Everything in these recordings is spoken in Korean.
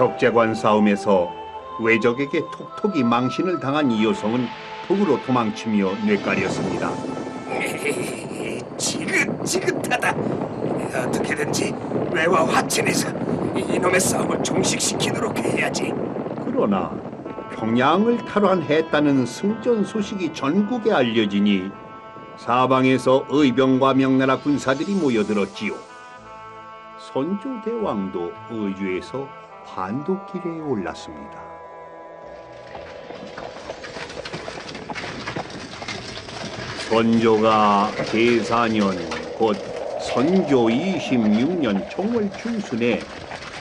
벽제관 싸움에서 외적에게 톡톡이 망신을 당한 이 여성은 북으로 도망치며 뇌까렸습니다. 지긋지긋하다. 어떻게든지 외와 화친에서 이놈의 싸움을 종식시키도록 해야지. 그러나 평양을 탈환했다는 승전 소식이 전국에 알려지니 사방에서 의병과 명나라 군사들이 모여들었지요. 선조 대왕도 의주에서 환도길에 올랐습니다. 선조가 제4년 곧 선조 26년 총월 중순에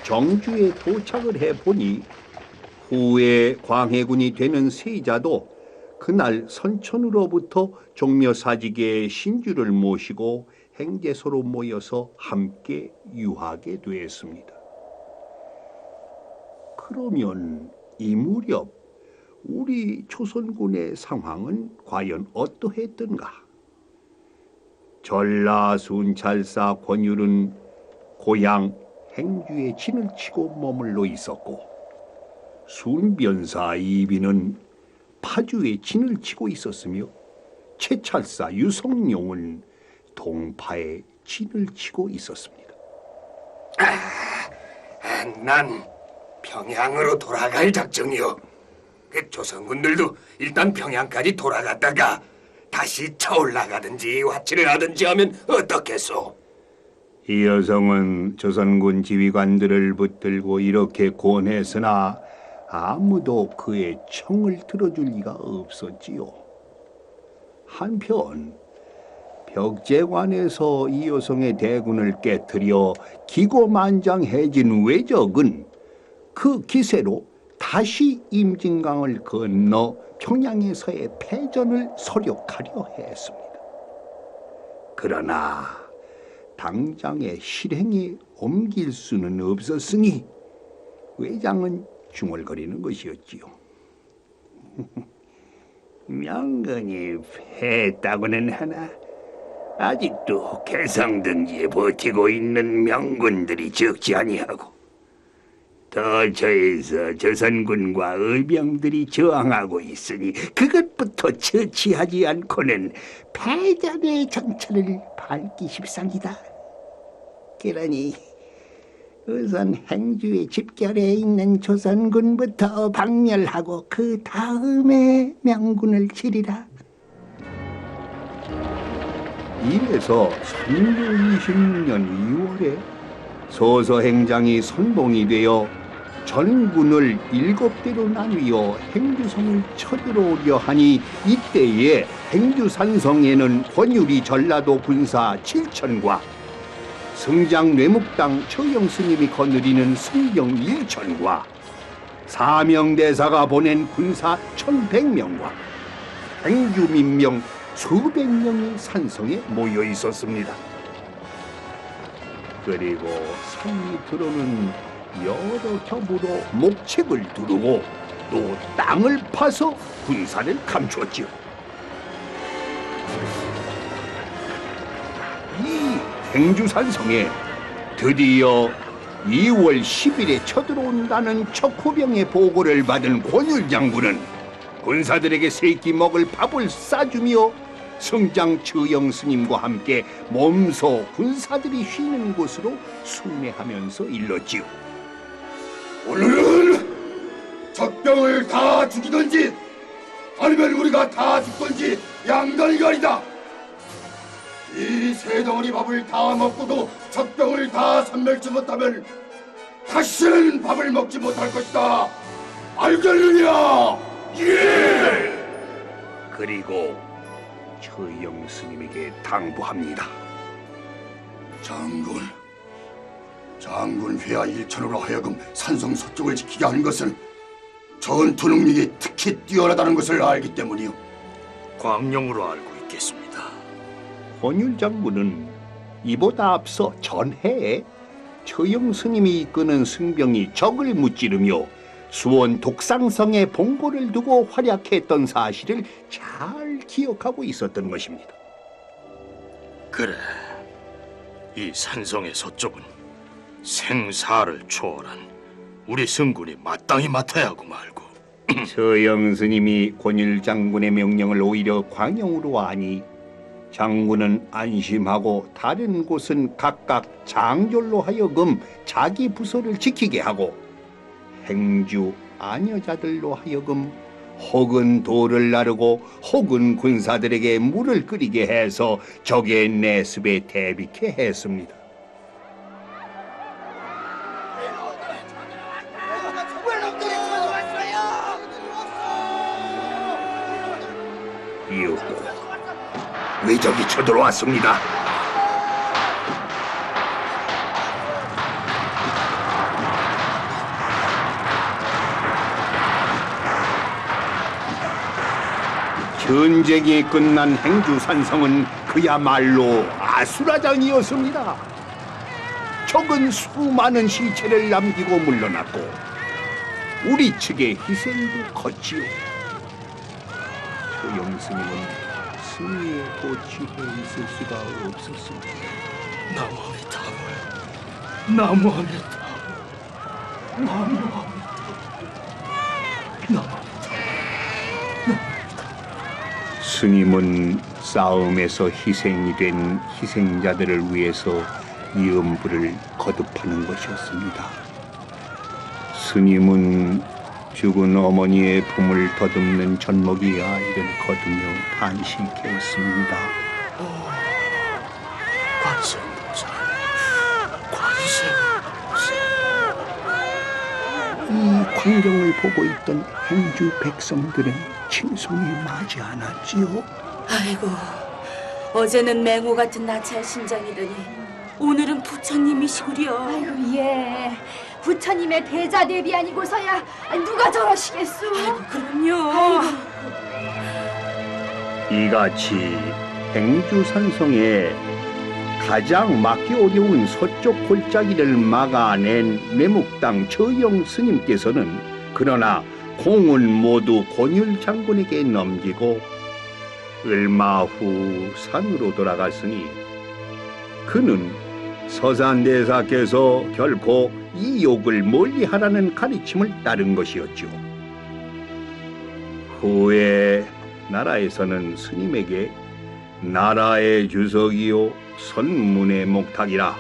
정주에 도착을 해보니 후에 광해군이 되는 세자도 그날 선천으로부터 종묘사직의 신주를 모시고 행제소로 모여서 함께 유하게 되었습니다. 그러면 이 무렵 우리 조선군의 상황은 과연 어떠했던가? 전라 순찰사 권율은 고향 행주에 진을 치고 머물러 있었고 순변사 이비는 파주에 진을 치고 있었으며 채찰사 유성룡은 동파에 진을 치고 있었습니다. 아, 난 평양으로 돌아갈 작정이요. 그 조선군들도 일단 평양까지 돌아갔다가 다시 차올라가든지 화치를 하든지 하면 어떻겠소? 이 여성은 조선군 지휘관들을 붙들고 이렇게 권했으나 아무도 그의 청을 들어줄 리가 없었지요. 한편 벽제관에서 이 여성의 대군을 깨뜨려 기고만장해진 외적은 그 기세로 다시 임진강을 건너 평양에서의 패전을 서력하려 했습니다. 그러나 당장의 실행에 옮길 수는 없었으니 외장은 중얼거리는 것이었지요. 명근이 패했다고는 하나 아직도 개성등지에 버티고 있는 명군들이 적지 아니하고 더저에서 조선군과 의병들이 저항하고 있으니 그것부터 처치하지 않고는 패전의 정체를 밟기 십상이다. 그러니 우선 행주의 집결에 있는 조선군부터 박멸하고 그 다음에 명군을 치리라. 이래서 선조 26년 2월에 소서행장이 선봉이 되어 전군을 일곱 대로 나뉘어 행주성을 쳐들어오려 하니 이때에 행주산성에는 권율이 전라도 군사 7천과 승장 뇌묵당 처영 스님이 거느리는 승경 1천과 사명대사가 보낸 군사 1100명과 행주 민명 수백 명이 산성에 모여 있었습니다. 그리고 산 밑으로는 여러 겹으로 목책을 두르고 또 땅을 파서 군사를 감추었지요. 이 행주산성에 드디어 2월 10일에 쳐들어온다는 척후병의 보고를 받은 권율 장군은 군사들에게 세끼 먹을 밥을 싸주며 성장 처영 스님과 함께 몸소 군사들이 쉬는 곳으로 순회하면서 일렀지요. 적병을 다 죽이든지 아니면 우리가 다 죽든지 양단이가리다. 이세 덩어리 밥을 다 먹고도 적병을 다 산멸치 못하면 다시는 밥을 먹지 못할 것이다. 알겠느냐? 예! 그리고 처영 스님에게 당부합니다. 장군, 장군 회하 일천으로 하여금 산성 서쪽을 지키게 하는 것은 전투 능력이 특히 뛰어나다는 것을 알기 때문이요. 광룡으로 알고 있겠습니다. 권율 장군은 이보다 앞서 전해에 처영 스님이 이끄는 승병이 적을 무찌르며 수원 독상성에 봉고를 두고 활약했던 사실을 잘 기억하고 있었던 것입니다. 그래. 이 산성의 서쪽은 생사를 초월한 우리 승군이 마땅히 맡아야 하고 말고. 서영 스님이 권율 장군의 명령을 오히려 광영으로 하니 장군은 안심하고 다른 곳은 각각 장졸로 하여금 자기 부서를 지키게 하고 행주 아녀자들로 하여금 혹은 돌을 나르고 혹은 군사들에게 물을 끓이게 해서 적의 내습에 대비케 했습니다. 이후 외적이 쳐들어왔습니다. 전쟁이 끝난 행주산성은 그야말로 아수라장이었습니다. 적은 수많은 시체를 남기고 물러났고 우리 측의 희생도 컸지요. 조영 스님은 승리의 고치에 있을 수가 없었습니다. 나무아미타불, 나무아미타불, 나무아미타불, 나무. 스님은 싸움에서 희생이 된 희생자들을 위해서 이 음부를 거듭하는 것이었습니다. 스님은 죽은 어머니의 품을 더듬는 젖먹이 아이를 거두며 탄식했습니다. 관세음보살, 관세음보살. 이 광경을 보고 있던 행주 백성들은 칭송이 마지 않았지요. 아이고, 어제는 맹호 같은 나찰 신장이더니 오늘은 부처님이시구려. 아이고 예 부처님의 대자 대비 아니고서야 누가 저러시겠소? 그럼요. 이같이 행주산성에 가장 막기 어려운 서쪽 골짜기를 막아낸 내묵당 처영 스님께서는 그러나 공은 모두 권율 장군에게 넘기고 얼마 후 산으로 돌아갔으니 그는 서산대사께서 결코 이 욕을 멀리하라는 가르침을 따른 것이었죠. 후에 나라에서는 스님에게 나라의 주석이요 선문의 목탁이라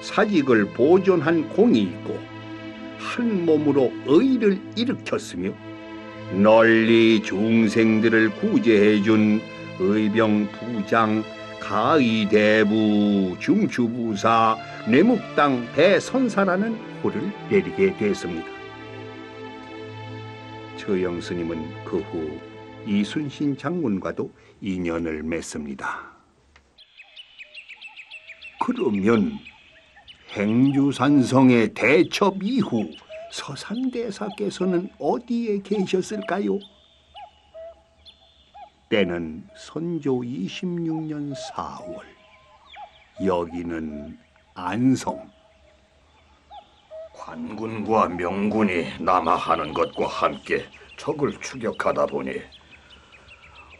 사직을 보존한 공이 있고 한 몸으로 의를 일으켰으며 널리 중생들을 구제해준 의병 부장 가의대부 중추부사 뇌묵당 대선사라는 호를 내리게 됐습니다. 처영 스님은 그 후 이순신 장군과도 인연을 맺습니다. 그러면 행주산성의 대첩 이후 서산대사께서는 어디에 계셨을까요? 때는 선조 26년 4월 여기는 안성 관군과 명군이 남하하는 것과 함께 적을 추격하다 보니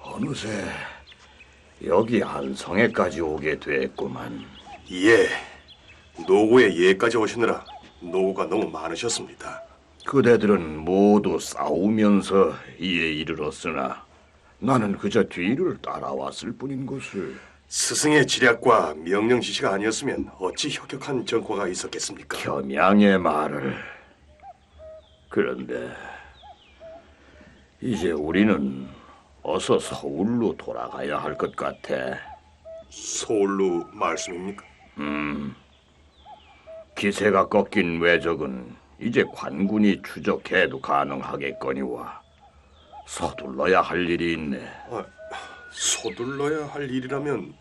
어느새 여기 안성에까지 오게 됐구만. 예, 노고의 예까지 오시느라 노고가 너무 많으셨습니다. 그대들은 모두 싸우면서 이에 이르렀으나 나는 그저 뒤를 따라왔을 뿐인 것을. 스승의 지략과 명령 지시가 아니었으면 어찌 혁혁한 정과가 있었겠습니까? 겸양의 말을. 그런데 이제 우리는 어서 서울로 돌아가야 할 것 같아. 서울로 말씀입니까? 기세가 꺾인 왜적은 이제 관군이 추적해도 가능하겠거니와 서둘러야 할 일이 있네. 아, 서둘러야 할 일이라면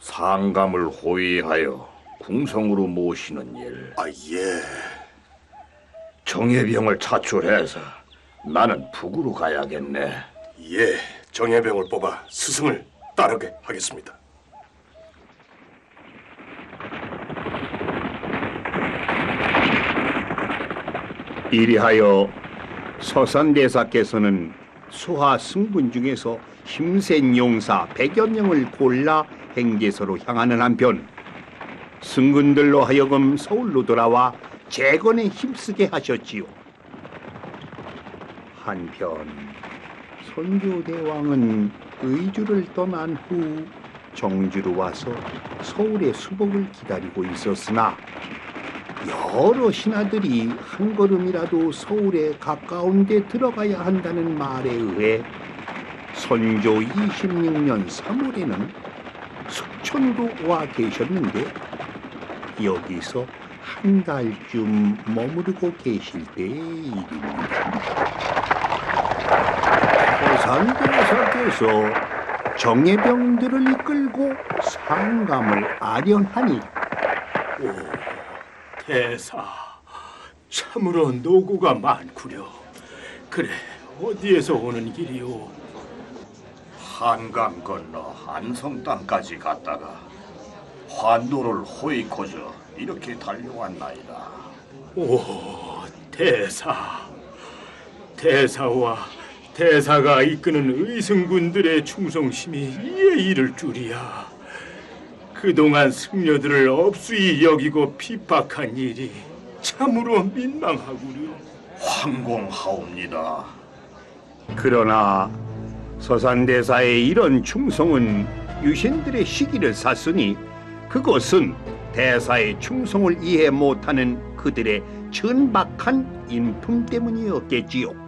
상감을 호위하여 궁성으로 모시는 일. 아 예, 정예병을 차출해서 나는 북으로 가야겠네. 예, 정예병을 뽑아 스승을 따르게 하겠습니다. 이리하여 서산대사께서는 수하 승군 중에서 힘센 용사 100여 명을 골라 행제소로 향하는 한편 승군들로 하여금 서울로 돌아와 재건에 힘쓰게 하셨지요. 한편 선조대왕은 의주를 떠난 후 정주로 와서 서울의 수복을 기다리고 있었으나 여러 신하들이 한 걸음이라도 서울에 가까운 데 들어가야 한다는 말에 의해 선조 26년 3월에는 숙천으로 와 계셨는데 여기서 한 달쯤 머무르고 계실 때의 일입니다. 서산대사께서 정예병들을 이끌고 상감을 아련하니 대사, 참으로 노고가 많구려. 그래, 어디에서 오는 길이오? 한강 건너 한성 땅까지 갔다가 환도를 호위코저 이렇게 달려왔나이다. 오, 대사. 대사와 대사가 이끄는 의승군들의 충성심이 이에 이를 줄이야. 그동안 승려들을 업수히 여기고 핍박한 일이 참으로 민망하구려. 황공하옵니다. 그러나 서산대사의 이런 충성은 유신들의 시기를 샀으니 그것은 대사의 충성을 이해 못하는 그들의 천박한 인품 때문이었겠지요.